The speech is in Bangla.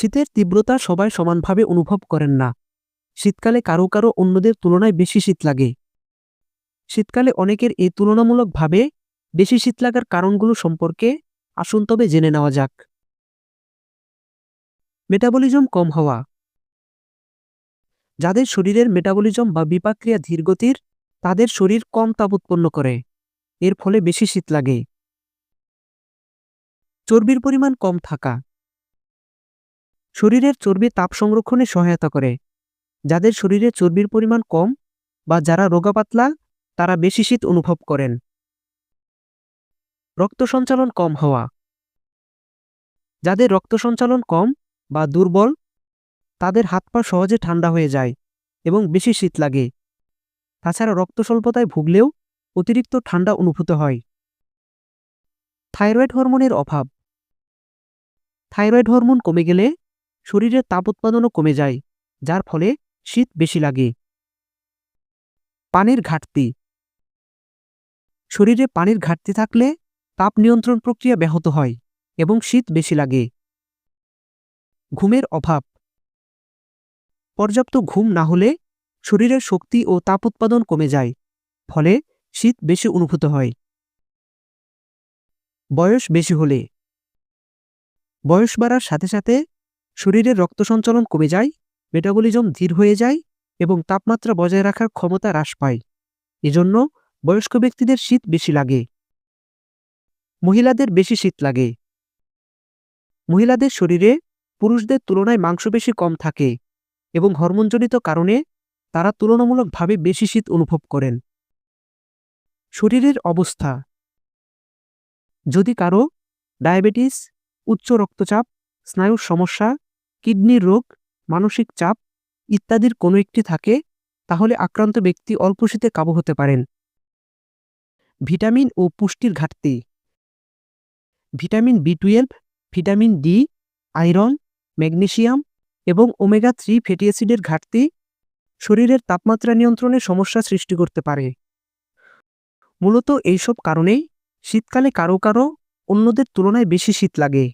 শীতের তীব্রতা সবাই সমানভাবে অনুভব করেন না। শীতকালে কারও কারও অন্যদের তুলনায় বেশি শীত লাগে। শীতকালে অনেকের এই তুলনামূলকভাবে বেশি শীত লাগার কারণগুলো সম্পর্কে আসুন তবে জেনে নেওয়া যাক। মেটাবলিজম কম হওয়া। যাদের শরীরের মেটাবলিজম বা বিপাক্রিয়া ধীরগতির, তাদের শরীর কম তাপ উৎপন্ন করে। এর ফলে বেশি শীত লাগে। চর্বির পরিমাণ কম থাকা। শরীরের চর্বি তাপ সংরক্ষণে সহায়তা করে। যাদের শরীরে চর্বির পরিমাণ কম বা যারা রোগাপাতলা, তারা বেশি শীত অনুভব করেন। রক্ত সঞ্চালন কম হওয়া। যাদের রক্ত সঞ্চালন কম বা দুর্বল, তাদের হাত পা সহজে ঠান্ডা হয়ে যায় এবং বেশি শীত লাগে। তাছাড়া রক্ত স্বল্পতায় ভুগলেও অতিরিক্ত ঠান্ডা অনুভূত হয়। থাইরয়েড হরমোনের অভাব। থাইরয়েড হরমোন কমে গেলে শরীরের তাপ উৎপাদনও কমে যায়, যার ফলে শীত বেশি লাগে। পানির ঘাটতি। শরীরে পানির ঘাটতি থাকলে তাপ নিয়ন্ত্রণ প্রক্রিয়া ব্যাহত হয় এবং শীত বেশি লাগে। ঘুমের অভাব। পর্যাপ্ত ঘুম না হলে শরীরের শক্তি ও তাপ উৎপাদন কমে যায়, ফলে শীত বেশি অনুভূত হয়। বয়স বেশি হলে। বয়স বাড়ার সাথে সাথে শরীরের রক্ত সঞ্চালন কমে যায় মেটাবলিজম ধীর হয়ে যায় এবং তাপমাত্রা বজায় রাখার ক্ষমতা হ্রাস পায়। এজন্য বয়স্ক ব্যক্তিদের শীত বেশি লাগে। মহিলাদের বেশি শীত লাগে। মহিলাদের শরীরে পুরুষদের তুলনায় মাংসপেশি কম থাকে এবং হরমোনজনিত কারণে তারা তুলনামূলকভাবে বেশি শীত অনুভব করেন। শরীরের অবস্থা। যদি কারও ডায়াবেটিস, উচ্চ রক্তচাপ স্নায়ুর সমস্যা কিডনির রোগ, মানসিক চাপ ইত্যাদির কোনো একটি থাকে, তাহলে আক্রান্ত ব্যক্তি অল্প শীতে কাবু হতে পারেন। ভিটামিন ও পুষ্টির ঘাটতি। Vitamin B twelve, vitamin D, iron, magnesium এবং ওমেগা থ্রি ফ্যাটি অ্যাসিডের ঘাটতি শরীরের তাপমাত্রা নিয়ন্ত্রণে সমস্যা সৃষ্টি করতে পারে। মূলত এইসব কারণেই শীতকালে কারও কারও অন্যদের তুলনায় বেশি শীত লাগে।